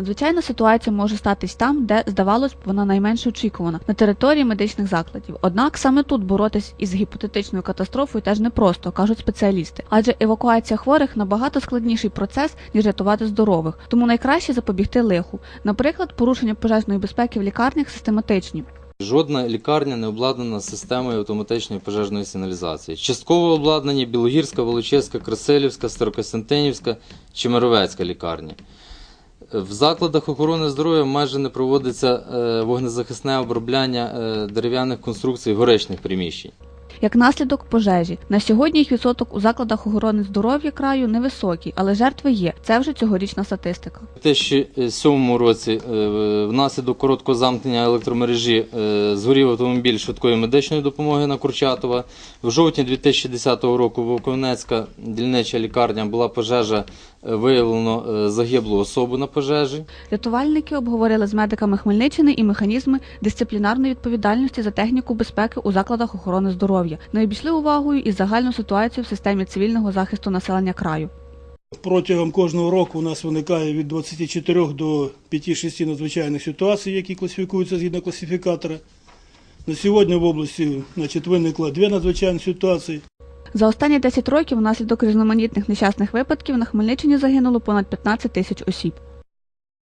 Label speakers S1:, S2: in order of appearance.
S1: Надзвичайна ситуація може статись там, де, здавалось вона найменш очікувана на території медичних закладів. Однак саме тут боротись із гіпотетичною катастрофою теж непросто, кажуть спеціалісти. Адже евакуація хворих набагато складніший процес, ніж рятувати здорових. Тому найкраще запобігти лиху. Наприклад, порушення пожежної безпеки в лікарнях систематичні.
S2: Жодна лікарня не обладнана системою автоматичної пожежної сигналізації. Частково обладнані Білогірська, Волочиська, Красилівська, Старокостянтинівська чи Мировецька лікарні. В закладах охорони здоров'я майже не проводиться е, вогнезахисне обробляння е, дерев'яних конструкцій горичних приміщень.
S1: Як наслідок пожежі на сьогодні їх відсоток у закладах охорони здоров'я краю невисокий, але жертви є. Це вже цьогорічна статистика.
S2: У 2007 році е, внаслідок короткого замкнення електромережі згорів автомобіль швидкої медичної допомоги на Курчатова. В жовтні 2010 року Вовковнецька дільнича лікарня була пожежа, виявлено е, загиблу особу на пожежі.
S1: Рятувальники обговорили з медиками Хмельниччини і механізми дисциплінарної відповідальності за техніку безпеки у закладах охорони здоров'я. Не обійшли увагою і загальну ситуацію в системі цивільного захисту населення краю.
S3: Протягом кожного року у нас виникає від 24 до 5-6 надзвичайних ситуацій, які класифікуються згідно класифікатора. На сьогодні в області значить, виникло дві надзвичайні ситуації.
S1: За останні 10 років внаслідок різноманітних нещасних випадків на Хмельниччині загинуло понад 15 тисяч осіб.